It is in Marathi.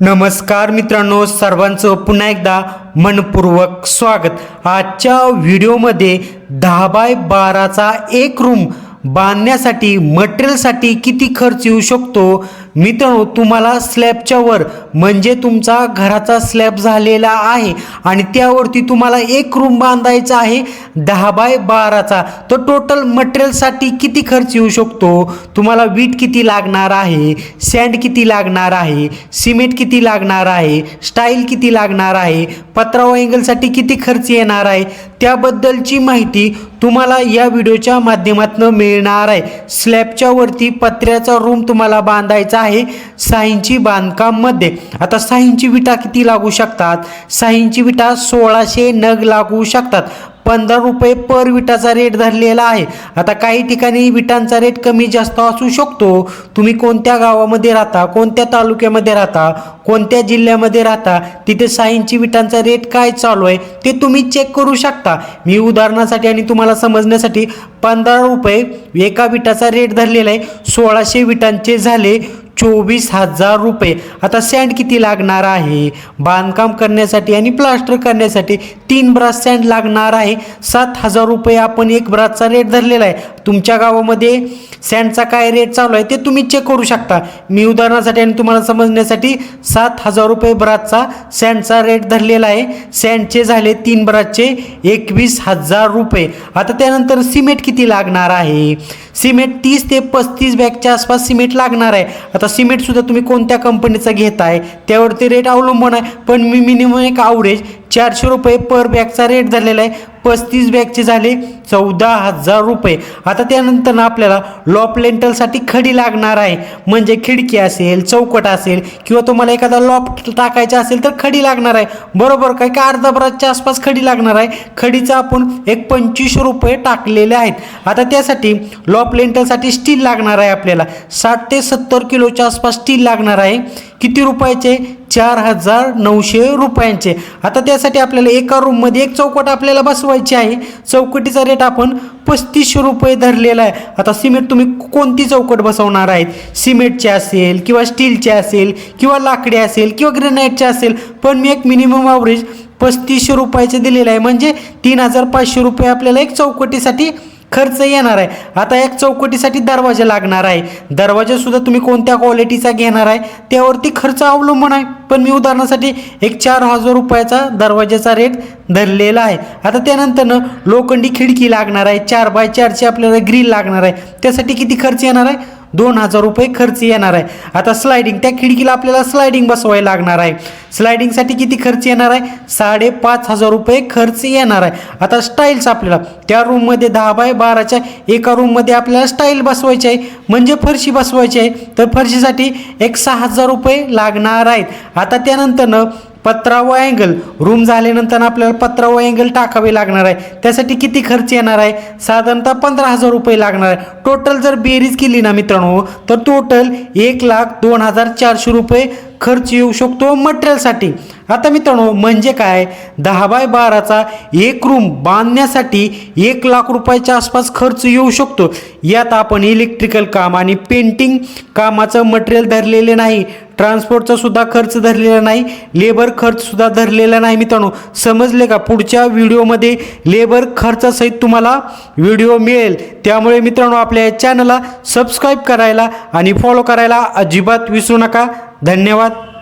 नमस्कार मित्रांनो सर्वांचं पुन्हा एकदा मनपूर्वक स्वागत. आजच्या व्हिडिओमध्ये दहा बाय बाराचा एक रूम बांधण्यासाठी मटेरियलसाठी किती खर्च येऊ शकतो? मित्रांनो तुम्हाला स्लॅबच्या वर म्हणजे तुमचा घराचा स्लॅब झालेला आहे आणि त्यावरती तुम्हाला एक रूम बांधायचा आहे दहा बाय बाराचा. तर टोटल मटेरियलसाठी किती खर्च येऊ शकतो? तुम्हाला वीट किती लागणार आहे? सँड किती लागणार आहे? सिमेंट किती लागणार आहे? स्टाईल किती लागणार आहे? पत्रावा अँगलसाठी किती खर्च येणार आहे? त्याबद्दलची माहिती तुम्हाला या व्हिडिओच्या माध्यमातून मिळणार आहे. स्लॅबच्या वरती पत्र्याचा रूम तुम्हाला बांधायचा आहे. साईंची बांधकाममध्ये आता साईंची विटा किती लागू शकतात? साईंची विटा सोळाशे नग लागू शकतात. पंधरा रुपये पर विटाचा रेट धरलेला आहे. आता काही ठिकाणी विटांचा रेट कमी जास्त असू शकतो. तुम्ही कोणत्या गावामध्ये राहता कोणत्या तालुक्यामध्ये राहता कोणत्या जिल्ह्यामध्ये राहता तिथे साईंची विटांचा रेट काय चालू आहे ते तुम्ही चेक करू शकता. मी उदाहरणासाठी आणि तुम्हाला समजण्यासाठी पंधरा रुपये एका विटाचा रेट धरलेला आहे. सोळाशे विटांचे झाले चोवीस हजार रुपये. आता सँड किती लागणार आहे? बांधकाम करण्यासाठी आणि प्लास्टर करण्यासाठी तीन ब्रास सँड लागणार आहे. सात हजार रुपये आपण एक ब्रासचा रेट धरलेला आहे. तुमच्या गावामध्ये सँडचा काय रेट चालू आहे ते तुम्ही चेक करू शकता. मी उदाहरणासाठी आणि तुम्हाला समजण्यासाठी सात हजार रुपये ब्रासचा सँडचा रेट धरलेला आहे. सँडचे झाले तीन ब्रासचे एकवीस हजार रुपये. आता त्यानंतर सिमेंट किती लागणार आहे? सिमेंट तीस ते पस्तीस बॅगच्या आसपास सिमेंट लागणार आहे. आता सिमेंटसुद्धा तुम्ही कोणत्या कंपनीचा घेताय त्यावरती रेट अवलंबून आहे. पण मी मिनिमम एक आवरेज चारशे रुपये पर बॅगचा रेट झालेला आहे. पस्तीस बॅगचे झाले चौदा हजार रुपये. आता त्यानंतर ना आपल्याला लॉप लेंटलसाठी खडी लागणार आहे. म्हणजे खिडकी असेल चौकट असेल किंवा तुम्हाला एखादा लॉप टाकायचा असेल तर खडी लागणार आहे. बरोबर काय? का अर्धा आसपास खडी लागणार आहे? खडीचा आपण एक पंचवीस रुपये टाकलेले आहेत. आता त्यासाठी लॉप लेंटलसाठी स्टील लागणार आहे आपल्याला. साठ ते सत्तर किलोच्या आसपास स्टील लागणार आहे. किती रुपयाचे? चार हजार नऊशे रुपयांचे. आता त्यासाठी आपल्याला एका रूममध्ये एक चौकट आपल्याला बसवायची आहे. चौकटीचा रेट आपण पस्तीसशे रुपये धरलेला आहे. आता सिमेंट तुम्ही कोणती चौकट बसवणार आहेत? सिमेंटचे असेल किंवा स्टीलचे असेल किंवा लाकडी असेल किंवा ग्रेनाईटचे असेल. पण मी एक मिनिमम ॲव्हरेज पस्तीसशे रुपयाचे दिलेलं आहे. म्हणजे तीन हजार पाचशे रुपये आपल्याला एक चौकटीसाठी खर्च येणार आहे. आता एक चौकटीसाठी दरवाजा लागणार आहे. दरवाजासुद्धा तुम्ही कोणत्या क्वालिटीचा घेणार आहे त्यावरती खर्च अवलंबून आहे. पण मी उदाहरणासाठी एक चार हजार रुपयाचा दरवाजाचा रेट धरलेला आहे. आता त्यानंतरनं लोखंडी खिडकी लागणार आहे. चार बाय चारची आपल्याला ग्रील लागणार आहे. त्यासाठी किती खर्च येणार आहे? दोन हजार रुपये खर्च येणार आहे. आता स्लायडिंग त्या खिडकीला आपल्याला स्लायडिंग बसवायला लागणार आहे. स्लायडिंगसाठी किती खर्च येणार आहे? साडेपाच हजार रुपये खर्च येणार आहे. आता स्टाईल्स आपल्याला त्या रूममध्ये दहा बाय बाराच्या एका रूममध्ये आपल्याला स्टाईल बसवायची आहे. म्हणजे फरशी बसवायची आहे. तर फरशीसाठी एक सहा हजार रुपये लागणार आहेत. आता त्यानंतरनं पत्रावा अँगल रूम झाल्यानंतर आपल्याला पत्रावा अँगल टाकावे लागणार आहे. त्यासाठी किती खर्च येणार आहे? साधारणतः पंधरा हजार रुपये लागणार आहे. टोटल जर बेरीज केली ना मित्रांनो तर टोटल एक लाख दोन हजार चारशे रुपये खर्च येऊ शकतो मटेरियलसाठी आता मित्रांनो म्हणजे काय? दहा बाय बाराचा एक रूम बांधण्यासाठी एक लाख रुपयाच्या आसपास खर्च येऊ शकतो. यात आपण इलेक्ट्रिकल काम आणि पेंटिंग कामाचं मटेरियल धरलेले नाही. ट्रान्सपोर्टचा सुद्धा खर्च धरलेला नाही. लेबर खर्च सुद्धा धरलेला नाही मित्रांनो. समजले का? पुढच्या व्हिडिओमध्ये लेबर खर्चासहित तुम्हाला व्हिडिओ मिळेल. त्यामुळे मित्रांनो आपल्या या चॅनलला सबस्क्राईब करायला आणि फॉलो करायला अजिबात विसरू नका. धन्यवाद.